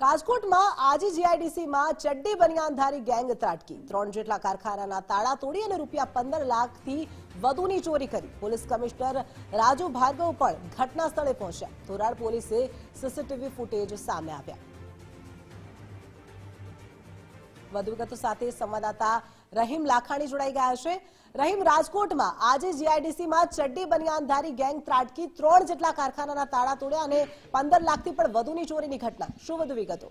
રાજકોટમાં આજે જીઆઈડીસીમાં ચડ્ડી બનિયાનધારી ગેંગ ત્રાટકી. ત્રણ જેટલા કારખાનાના તાળા તોડી અને રૂપિયા પંદર લાખથી વધુની ચોરી કરી. પોલીસ કમિશનર રાજુ ભાર્ગવ પણ ઘટના સ્થળે પહોંચ્યા. ધોરાડ પોલીસે સીસીટીવી ફૂટેજ સામે આવ્યા. વધુ વિગતો સાથે સંવાદદાતા રહીમ લાખાણી જોડાઈ ગયા છે. રહીમ રાજકોટમાં આજે જીઆઈડીસીમાં ચડ્ડી બનિયાનધારી ગેંગ ત્રાટકી ત્રણ જેટલા કારખાનાના તાળા તોડ્યા અને પંદર લાખથી પણ વધુની ચોરીની ઘટના. શું વધુ વિગતો?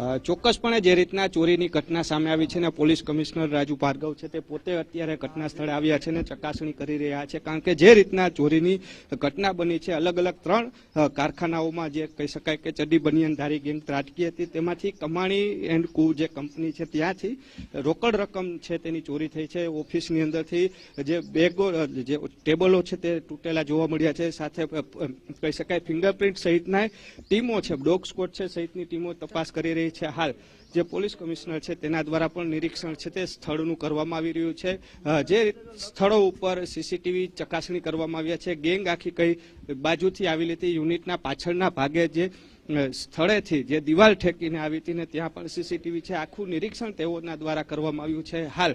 ચોક્કસપણે જે રીતના ચોરીની ઘટના સામે આવી છે ને પોલીસ કમિશનર રાજુ ભાર્ગવ છે તે પોતે અત્યારે ઘટના સ્થળે આવ્યા છે ને ચકાસણી કરી રહ્યા છે. કારણ કે જે રીતના ચોરીની ઘટના બની છે, અલગ અલગ ત્રણ કારખાનાઓમાં જે કહી શકાય કે ચડ્ડી બનિયનધારી ગેંગ ત્રાટકી હતી, તેમાંથી કમાણી એન્ડ કુ જે કંપની છે ત્યાંથી રોકડ રકમ છે તેની ચોરી થઈ છે. ઓફિસની અંદરથી જે બેગો જે ટેબલો છે તે તૂટેલા જોવા મળ્યા છે. સાથે કહી શકાય ફિંગરપ્રિન્ટ સહિતના ટીમો છે, ડોગ સ્કોટ છે સહિતની ટીમો તપાસ કરી રહી છે. હાલ જે પોલીસ કમિશનર છે તેના દ્વારા પણ નિરીક્ષણ છે તે સ્થળનું કરવામાં આવી રહ્યું છે. જે સ્થળો ઉપર સીસીટીવી ચકાસણી કરવામાં આવ્યા છે. ગેંગ આખી કઈ બાજુથી આવેલી હતી. યુનિટના પાછળના ભાગે જે સ્થળેથી જે દિવાલ ઠેકીને આવી હતી ને ત્યાં પણ સીસીટીવી છે. આખું નિરીક્ષણ તેઓના દ્વારા કરવામાં આવ્યું છે. હાલ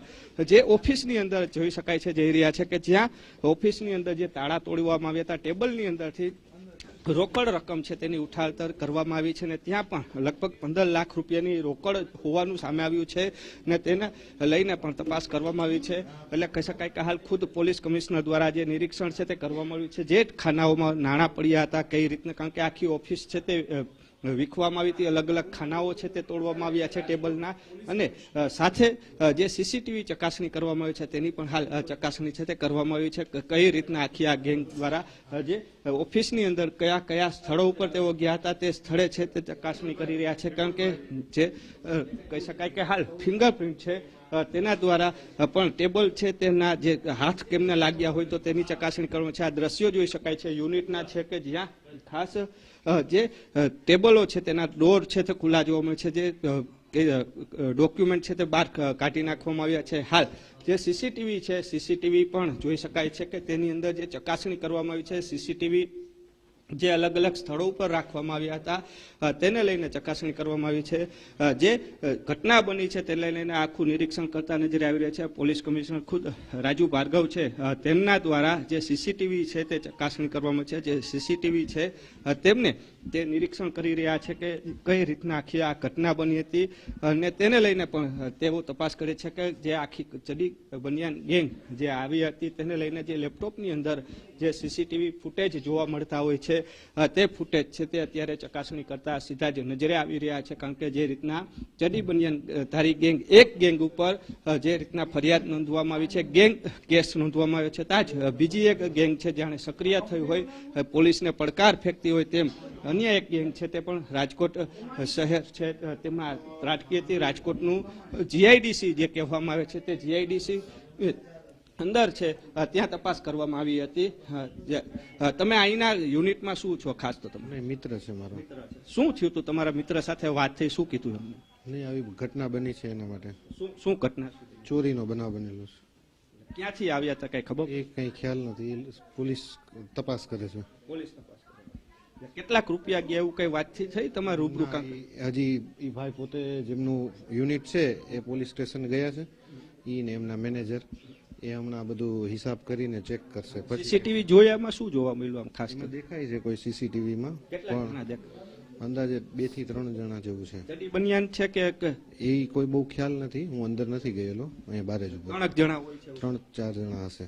જે ઓફિસની અંદર જોઈ શકાય છે, જઈ રહ્યા છે કે જ્યાં ઓફિસની અંદર જે તાળા તોડવામાં આવ્યા હતા, ટેબલની અંદરથી રોકડ રકમ છે તેની ઉઠાળતર કરવામાં આવી છે ને ત્યાં પણ લગભગ પંદર લાખ રૂપિયાની રોકડ હોવાનું સામે આવ્યું છે ને તેને લઈને પણ તપાસ કરવામાં આવી છે. એટલે કહી શકાય કે હાલ ખુદ પોલીસ કમિશનર દ્વારા જે નિરીક્ષણ છે તે કરવામાં આવ્યું છે. જે ખાનાઓમાં નાણાં પડ્યા હતા, કઈ રીતના, કારણ કે આખી ઓફિસ છે તે વીખવામાં આવી હતી. અલગ અલગ ખાનાઓ છે તે તોડવામાં આવ્યા છે ટેબલના. અને સાથે જે સીસીટીવી ચકાસણી કરવામાં આવી છે તેની પણ હાલ ચકાસણી છે તે કરવામાં આવી છે. કઈ રીતના આખી આ ગેંગ દ્વારા જે ઓફિસની અંદર કયા કયા સ્થળો ઉપર તેઓ ગયા હતા તે સ્થળે છે તે ચકાસણી કરી રહ્યા છે. કારણ કે, જે કહી શકાય કે હાલ ફિંગરપ્રિન્ટ છે તેના દ્વારા પણ ટેબલ છે તેના જે હાથ કેમને લાગ્યા હોય તો તેની ચકાસણી કરવામાં છે. આ દ્રશ્યો જોઈ શકાય છે. યુનિટના છે કે જ્યાં ખાસ જે ટેબલો છે, તેના ડોર છે, તે ખુલ્લા જોવા મળે છે, જે ડોક્યુમેન્ટ છે, તે બહાર કાઢી નાખવામાં આવ્યા છે. હાલ, જે સીસીટીવી છે, સીસીટીવી પણ જોઈ શકાય છે કે તેની અંદર જે ચકાસણી કરવામાં આવી છે, સીસીટીવી જે અલગ અલગ સ્થળો ઉપર રાખવામાં આવ્યા હતા તેને લઈને ચકાસણી કરવામાં આવી છે. જે ઘટના બની છે તેને લઈને આખું નિરીક્ષણ કરતા નજરે આવી રહ્યા છે. પોલીસ કમિશનર ખુદ રાજુ ભાર્ગવ છે. તેમના દ્વારા જે સીસીટીવી છે તે ચકાસણી કરવામાં છે. જે સીસીટીવી છે તેમને તે નિરીક્ષણ કરી રહ્યા છે કે કઈ રીતના આખી આ ઘટના બની હતી અને તેને લઈને પણ તેઓ તપાસ કરે છે કે જે આખી ચડી બનિયાન ગેંગ જે આવી હતી તેને લઈને જે લેપટોપની અંદર જે સીસીટીવી ફૂટેજ જોવા મળતા હોય છે તે ફૂટેજ છે તે અત્યારે ચકાસણી કરતા સીધા જ નજરે આવી રહ્યા છે કારણ કે જે રીતના ચડી બનિયાન ધારી ગેંગ એક ગેંગ ઉપર જે રીતના ફરિયાદ નોંધવામાં આવી છે, ગેંગ કેસ નોંધવામાં આવ્યો છે ત્યાં જ બીજી એક ગેંગ છે જાણે સક્રિય થઈ હોય પોલીસને પડકાર ફેંકતી હોય તેમ અન્ય એક ગેંગ છે તે પણ રાજકોટ શહેર છે તેમાં ત્રાટકીયથી રાજકોટનું જીઆઈડીસી જે કહેવામાં આવે છે તે જીઆઈડીસી અંદર છે. ત્યાં તપાસ કરવામાં આવી હતી. તમે અહીંના યુનિટમાં શું છો ખાસ તો તમે? મિત્ર છે મારો. શું થયું હતું તમારા મિત્ર સાથે વાત થઈ શું કીધું તમને નહીં આવી ઘટના બની છે એના માટે. શું શું ઘટના ચોરીનો બનાવ બનેલો છે. ક્યાંથી આવ્યા હતા કઈ ખબર? એ કંઈ ખ્યાલ નથી. પોલીસ તપાસ કરે છે. પોલીસ. કેટલાક રૂપિયા ગયા એવું કઈ વાતચીત થઈ તમારે રૂબરૂ હજી એ ભાઈ પોતે જેમનું યુનિટ છે એ પોલીસ સ્ટેશન ગયા છે. ઈ ને એમના મેનેજર એ હમણાં બધું હિસાબ કરીને ચેક કરશે. પછી સીસીટીવી જોયામાં શું જોવા મળ્યું આમ ખાસ દેખાય છે કોઈ સીસીટીવીમાં પણ અંદાજે બેથી ત્રણ જણા જેવું છે. બન્યાન છે કે કે એ કોઈ બહુ ખ્યાલ નથી હું અંદર નથી ગયેલો અહીંયા બારે જ ત્રણ જણા હોય છે ત્રણ ચાર જણા હશે.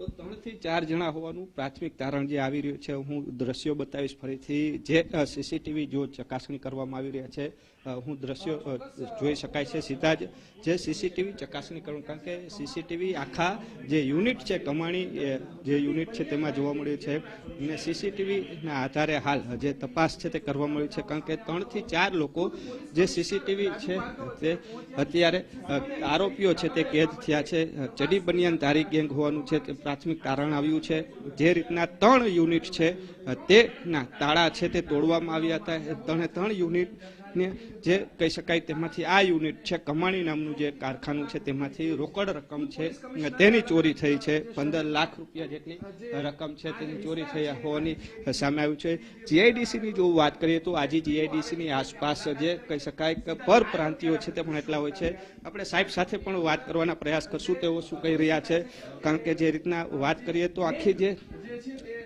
તો ત્રણથી ચાર જણા હોવાનું પ્રાથમિક તારણ જે આવી રહ્યું છે, હું દ્રશ્યો બતાવીશ ફરીથી. જે સીસીટીવી જો ચકાસણી કરવામાં આવી રહ્યા છે હું દ્રશ્યો જોઈ શકાય છે સીધા જ. જે સીસીટીવી ચકાસણી કરવું કારણ કે સીસીટીવી આખા જે યુનિટ છે, કમાણી જે યુનિટ છે તેમાં જોવા મળ્યું છે. અને સીસીટીવીના આધારે હાલ જે તપાસ છે તે કરવા મળ્યું છે, કારણ કે ત્રણથી ચાર લોકો જે સીસીટીવી છે તે અત્યારે આરોપીઓ છે તે કેદ થયા છે. ચડી બનિયાન ધારી ગેંગ હોવાનું છે તે પ્રાથમિક તારણ આવ્યું છે. જે રીતના ત્રણ યુનિટ છે તેના તાળા છે તે તોડવામાં આવ્યા હતા. એ ત્રણે ત્રણ યુનિટ ને જે કહી શકાય તેમાંથી આ યુનિટ છે, કમાણી નામનું જે કારખાનું છે, તેમાંથી રોકડ રકમ છે તેની ચોરી થઈ છે. પંદર લાખ રૂપિયા જેટલી રકમ છે તેની ચોરી થઈ હોવાની સામે આવ્યું છે. જીઆઈડીસીની જો વાત કરીએ તો આજે જીઆઈડીસીની આસપાસ જે કહી શકાય કે પર પ્રાંતિયો છે તે પણ એટલા હોય છે. આપણે સાહેબ સાથે પણ વાત કરવાના પ્રયાસ કરશું તેઓ શું કહી રહ્યા છે. કારણ કે જે રીતના વાત કરીએ તો આખી જે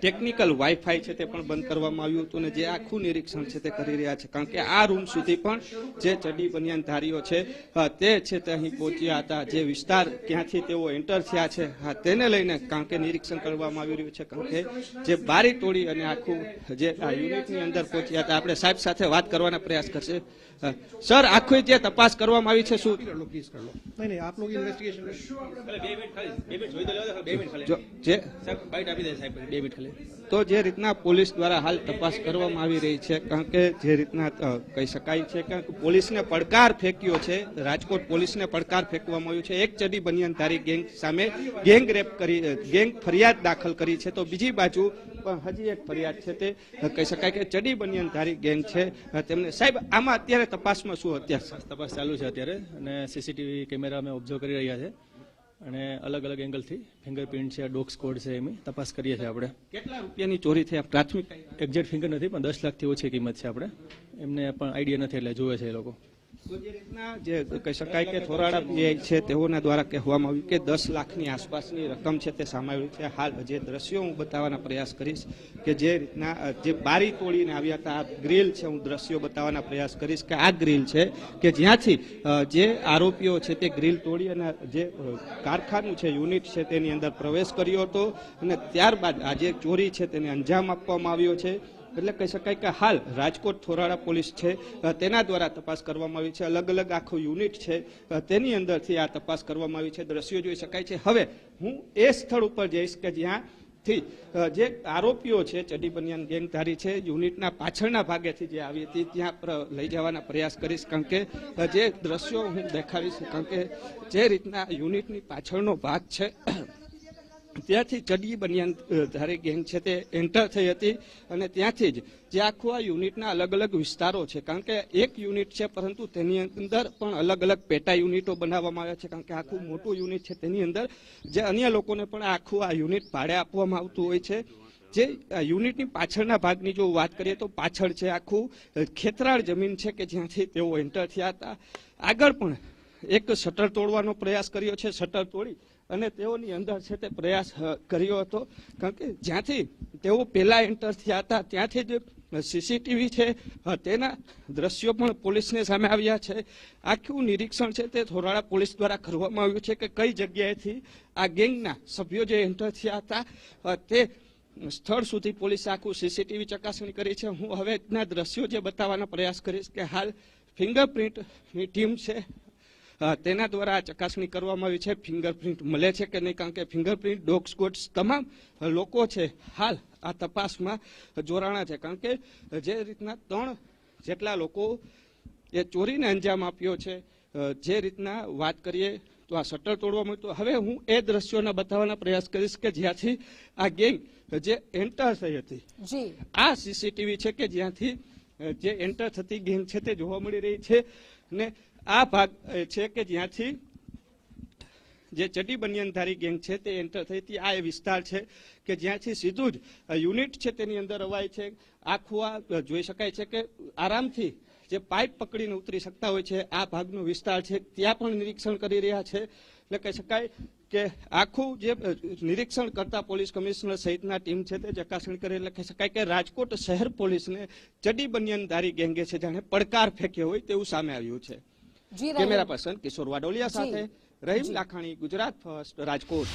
ટેકનિકલ વાઈફાઈ છે તે પણ બંધ કરવામાં આવ્યું હતું અને જે આખું નિરીક્ષણ છે તે કરી રહ્યા છે. કારણ કે આ રૂમ સુધી પણ જે ચડી બનિયાનધારીઓ છે તે છે તે અહીં પહોંચ્યા હતા. જે વિસ્તાર ક્યાંથી તેઓ એન્ટર થયા છે હા તેને લઈને કારણ કે નિરીક્ષણ કરવામાં આવી રહ્યું છે. કારણ કે જે બારી તોડી અને આખું જે આ યુનિટની અંદર પહોંચ્યા હતા. આપણે સાહેબ સાથે વાત કરવાના પ્રયાસ કરશે. સર આખું જે તપાસ કરવામાં આવી છે શું? નહીં નહીં આપ આપી દે સાહેબ બે મિનિટ ખાલી. તો જે રીતના પોલીસ દ્વારા હાલ તપાસ કરવામાં આવી રહી છે, કારણ કે જે રીતના કહી શકાય છે કે પોલીસને પડકાર ફેંક્યો છે, રાજકોટ પોલીસને પડકાર ફેંકવામાં આવ્યો છે. એક ચડી બનિયનધારી ગેંગ સામે ગેંગ રેપ કરી ગેંગ ફરિયાદ દાખલ કરી છે. તો બીજી બાજુ પણ હજી એક ફરિયાદ છે તે કહી શકાય કે ચડી બનિયનધારી ગેંગ છે. તેમને, સાહેબ, આમાં અત્યારે તપાસમાં શું અત્યારે? તપાસ ચાલુ છે અત્યારે અને સીસીટીવી કેમેરા અમે ઓબ્ઝર્વ કરી રહ્યા છે. અને અલગ અલગ એંગલથી ફિંગરપ્રિન્ટ છે ડોગ સ્કોડ છે એમની તપાસ કરીએ છીએ આપણે. કેટલા રૂપિયાની ચોરી થઈ? પ્રાથમિક એક્ઝેક્ટ ફિંગર નથી પણ દસ લાખથી ઓછી કિંમત છે આપણે. એમને પણ આઈડિયા નથી એટલે જોવે છે એ લોકો. જે કહી શકાય કે થોરાડા જે છે તેઓના દ્વારા કહેવામાં આવ્યું કે દસ લાખની આસપાસની રકમ છે તે સામે છે. હાલ જે દ્રશ્યો હું બતાવવાના પ્રયાસ કરીશ કે જે રીતના જે બારી તોડીને આવ્યા હતા, આ ગ્રીલ છે હું દ્રશ્યો બતાવવાના પ્રયાસ કરીશ કે આ ગ્રીલ છે કે જ્યાંથી જે આરોપીઓ છે તે ગ્રીલ તોડી અને જે કારખાનું છે, યુનિટ છે તેની અંદર પ્રવેશ કર્યો હતો અને ત્યારબાદ આ જે ચોરી છે તેને અંજામ આપવામાં આવ્યો છે. એટલે કહી શકાય કે હાલ રાજકોટ થોરાળા પોલીસ છે તેના દ્વારા તપાસ કરવામાં આવી છે. અલગ અલગ આખું યુનિટ છે તેની અંદરથી આ તપાસ કરવામાં આવી છે. દ્રશ્યો જોઈ શકાય છે. હવે હું એ સ્થળ ઉપર જઈશ કે જ્યાંથી થી જે આરોપીઓ છે ચડી બનિયાન ગેંગધારી છે, યુનિટના પાછળના ભાગેથી જે આવી હતી, ત્યાં લઈ જવાના પ્રયાસ કરીશ. કારણ કે જે દ્રશ્યો હું દેખાડીશ, કારણ કે જે રીતના યુનિટની પાછળનો ભાગ છે ત્યાંથી ચડી બનિયાન અ, ધારી ગેંગ છે તે એન્ટર થઈ હતી અને ત્યાંથી જ જે આખું આ યુનિટના અલગ અલગ વિસ્તારો છે કારણ કે એક યુનિટ છે પરંતુ તેની અંદર પણ અલગ અલગ પેટા યુનિટો બનાવવામાં આવ્યા છે કારણ કે આખું મોટું યુનિટ છે તેની અંદર જે અન્ય લોકોને પણ આખું આ યુનિટ ભાડે આપવામાં આવતું હોય છે. જે યુનિટની પાછળના ભાગની જો વાત કરીએ તો પાછળ છે આખું ખેતરાળ જમીન છે કે જ્યાંથી તેઓ એન્ટર થયા હતા. આગળ પણ એક શટર તોડવાનો પ્રયાસ કર્યો છે શટર તોડી અને તેઓની અંદર છે તે પ્રયાસ કર્યો હતો. કારણ કે જ્યાંથી તેઓ પહેલા એન્ટર થયા હતા, ત્યાંથી જ સીસીટીવી છે તેના દ્રશ્યો પણ પોલીસને સામે આવ્યા છે. આખું નિરીક્ષણ છે તે થોરાળા પોલીસ દ્વારા કરવામાં આવ્યું છે કે કઈ જગ્યાએથી આ ગેંગના સભ્યો જે એન્ટર થયા હતા તે સ્થળ સુધી પોલીસે આખું સીસીટીવી ચકાસણી કરી છે. હું હવે ના દ્રશ્યો જે બતાવવાનો પ્રયાસ કરીશ કે હાલ ફિંગરપ્રિન્ટની ટીમ છે તેના દ્વારા આ ચકાસણી કરવામાં આવી છે. ફિંગરપ્રિન્ટ મળે છે કે નહીં? કારણ કે ફિંગરપ્રિન્ટ ડોગ સ્કોટ્સ તમામ લોકો છે હાલ આ તપાસમાં જોડાણા છે. કારણ કે જે રીતના ત્રણ જેટલા લોકો એ ચોરીને અંજામ આપ્યો છે જે રીતના વાત કરીએ તો આ શટર તોડવા મળ્યું તો હવે હું એ દ્રશ્યોને બતાવવાના પ્રયાસ કરીશ કે જ્યાંથી આ ગેંગ જે એન્ટર થઈ હતી આ સીસીટીવી છે કે જ્યાંથી જે એન્ટર થતી ગેંગ છે તે જોવા મળી રહી છે અને આ ભાગ છે કે જ્યાંથી જે ચડી બનિયનધારી ગેંગ છે તે એન્ટર થઈ હતી. આ એ વિસ્તાર છે કે જ્યાંથી સીધું જ યુનિટ છે તેની અંદર અવાય છે. આખું આ જોઈ શકાય છે કે આરામથી જે પાઇપ પકડીને ઉતરી શકતા હોય છે, આ ભાગનો વિસ્તાર છે. ત્યાં પણ નિરીક્ષણ કરી રહ્યા છે. એટલે કહી શકાય કે આખું જે નિરીક્ષણ કરતા પોલીસ કમિશનર સહિતના ટીમ છે તે ચકાસણી કરી. કહી શકાય કે રાજકોટ શહેર પોલીસને ચડી બનિયનધારી ગેંગે છે, જાણે પડકાર ફેંક્યો હોય તેવું સામે આવ્યું છે. કેમેરા. પર્સન કિશોર વાડોલિયા સાથે. રહીમ લાખાણી ગુજરાત ફર્સ્ટ રાજકોટ.